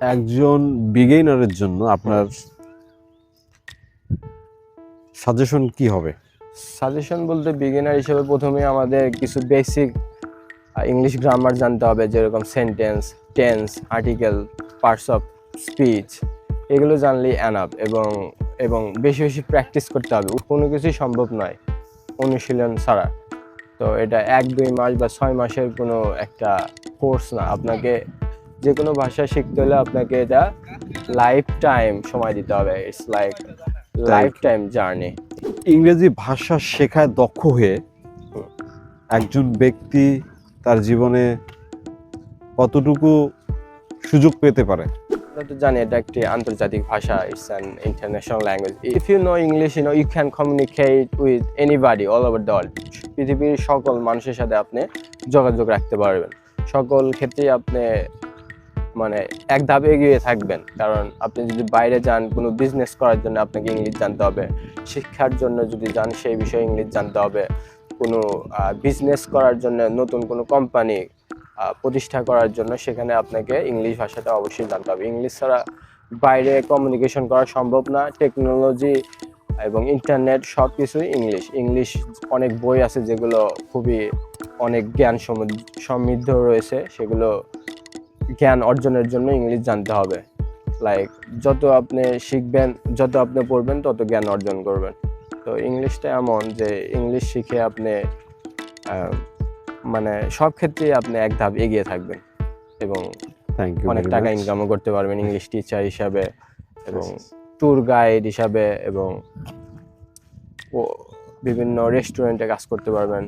একজন বিগেইনারের জন্য আপনার সাজেশন কি হবে? সাজেশন বলতে বিগিনার হিসেবে প্রথমে আমাদের কিছু বেসিক ইংলিশ গ্রামার জানতে হবে, যেরকম sentence tense article parts of speech এগুলো জানলেই অ্যানাপ এবং এবং বেশি বেশি প্র্যাকটিস করতে হবে। কোনো কিছুই সম্ভব নয় অনুশীলন ছাড়া। তো এটা এক দুই মাস বা ছয় মাসের কোনো একটা কোর্স না। আপনাকে যে কোনো ভাষা শিখতে হলে আপনাকে এটা লাইফ টাইম সময় দিতে হবে। It's like life time journey ইংরেজি ভাষা শেখায় দক্ষ হয়ে একজন ব্যক্তি তার জীবনে কতটুকু সুযোগ পেতে পারে? আমরা তো জানি এটা একটি আন্তর্জাতিক ভাষা it's an international language if you know English you know you can communicate with anybody all over the world পৃথিবীর সকল মানুষের সাথে আপনি যোগাযোগ রাখতে পারবেন। সকল ক্ষেত্রেই আপনি মানে এক ধাপে এগিয়ে থাকবেন। কারণ আপনি যদি বাইরে যান, কোনো বিজনেস করার জন্য আপনাকে ইংলিশ জানতে হবে। শিক্ষার জন্য যদি যান, সেই বিষয়ে ইংলিশ জানতে হবে। কোনো বিজনেস করার জন্য, নতুন কোনো কোম্পানি প্রতিষ্ঠা করার জন্য সেখানে আপনাকে ইংলিশ ভাষাটা অবশ্যই জানতে হবে। ইংলিশ ছাড়া বাইরে কমিউনিকেশন করা সম্ভব না। টেকনোলজি এবং ইন্টারনেট সব কিছুই ইংলিশ ইংলিশ অনেক বই আছে যেগুলো খুবই অনেক জ্ঞান সমৃদ্ধ- রয়েছে। সেগুলো জ্ঞান অর্জনের জন্য ইংলিশ জানতে হবে। লাইক যত আপনি শিখবেন যত আপনি পড়বেন তত জ্ঞান অর্জন করবেন। তো ইংলিশটা এমন যে ইংলিশ শিখে আপনি মানে সব ক্ষেত্রেই আপনি এক ধাপ এগিয়ে থাকবেন এবং অনেক টাকা ইনকামও করতে পারবেন ইংলিশ টিচার হিসাবে এবং ট্যুর গাইড হিসাবে এবং বিভিন্ন রেস্টুরেন্টে কাজ করতে পারবেন।